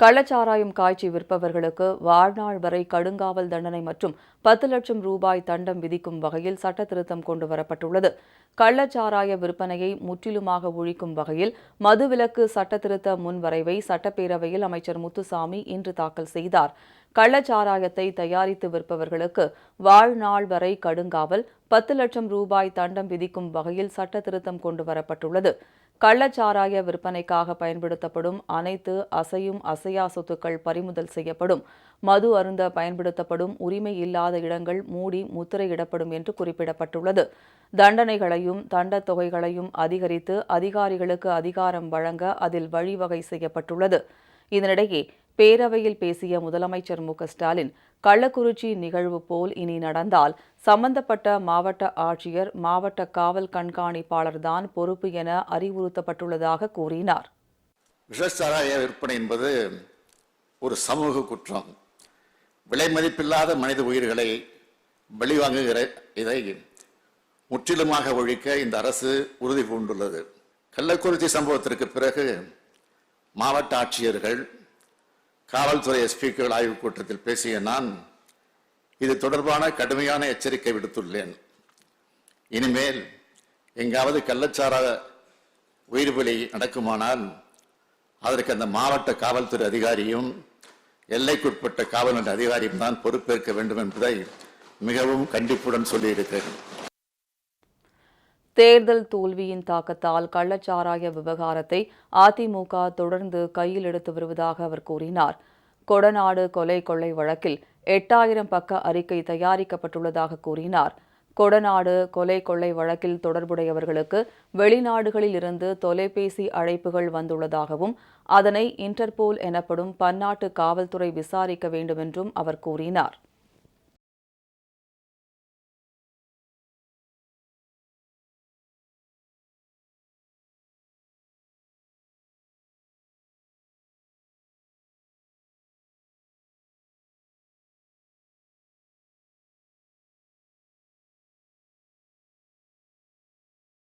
கள்ளச்சாராயம் காய்ச்சி விற்பவர்களுக்கு வாழ்நாள் வரை கடுங்காவல் தண்டனை மற்றும் பத்து லட்சம் ரூபாய் தண்டம் விதிக்கும் வகையில் சட்ட திருத்தம் கொண்டு வரப்பட்டுள்ளது. கள்ளச்சாராய விற்பனையை முற்றிலுமாக ஒழிக்கும் வகையில் மதுவிலக்கு சட்ட திருத்த முன்வரைவை சட்டப்பேரவையில் அமைச்சர் முத்துசாமி இன்று தாக்கல் செய்தார். கள்ளச்சாராயத்தை தயாரித்து விற்பவர்களுக்கு வாழ்நாள் வரை கடுங்காவல் பத்து லட்சம் ரூபாய் தண்டம் விதிக்கும் வகையில் சட்ட திருத்தம் கொண்டு வரப்பட்டுள்ளது. கள்ளச்சாராய விற்பனைக்காக பயன்படுத்தப்படும் அனைத்து அசையும் அசையா சொத்துக்கள் பறிமுதல் செய்யப்படும். மது அருந்த பயன்படுத்தப்படும் உரிமை இல்லாத இடங்கள் மூடி முத்திரையிடப்படும் என்று குறிப்பிடப்பட்டுள்ளது. தண்டனைகளையும் தண்ட தொகைகளையும் அதிகரித்து அதிகாரிகளுக்கு அதிகாரம் வழங்க அதில் வழிவகை செய்யப்பட்டுள்ளது. இதனிடையே பேரவையில் பேசிய முதலமைச்சர் மு ஸ்டாலின் கள்ளக்குறிச்சி நிகழ்வு போல் இனி நடந்தால் சம்பந்தப்பட்ட மாவட்ட ஆட்சியர் மாவட்ட காவல் கண்காணிப்பாளர்தான் பொறுப்பு என அறிவுறுத்தப்பட்டுள்ளதாக கூறினார். விஷச்சாராய விற்பனை என்பது ஒரு சமூக குற்றம். விலை மதிப்பில்லாத மனித உயிர்களை வெளிவாங்குகிற இதை முற்றிலுமாக ஒழிக்க இந்த அரசு உறுதி பூண்டுள்ளது. கள்ளக்குறிச்சி சம்பவத்திற்கு பிறகு மாவட்ட ஆட்சியர்கள் காவல்துறை எஸ்பிக்கள் ஆய்வுக் கூட்டத்தில் பேசிய நான் இது தொடர்பான கடுமையான எச்சரிக்கை விடுத்துள்ளேன். இனிமேல் எங்காவது கள்ளச்சாரா உயிர் பலி நடக்குமானால் அதற்கு அந்த மாவட்ட காவல்துறை அதிகாரியும் எல்லைக்குட்பட்ட காவல் நிலைய அதிகாரியும் தான் பொறுப்பேற்க வேண்டும் என்பதை மிகவும் கண்டிப்புடன் சொல்லியிருக்கிறேன். தேர்தல் தோல்வியின் தாக்கத்தால் கள்ளச்சாராய விவகாரத்தை அதிமுக தொடர்ந்து கையில் எடுத்து வருவதாக அவர் கூறினார். கொடநாடு கொலை கொள்ளை வழக்கில் எட்டாயிரம் பக்க அறிக்கை தயாரிக்கப்பட்டுள்ளதாக கூறினார். கொடநாடு கொலை கொள்ளை வழக்கில் தொடர்புடையவர்களுக்கு வெளிநாடுகளில் இருந்து தொலைபேசி அழைப்புகள் வந்துள்ளதாகவும் அதனை இன்டர்போல் எனப்படும் பன்னாட்டு காவல்துறை விசாரிக்க வேண்டும் என்றும் அவர் கூறினார்.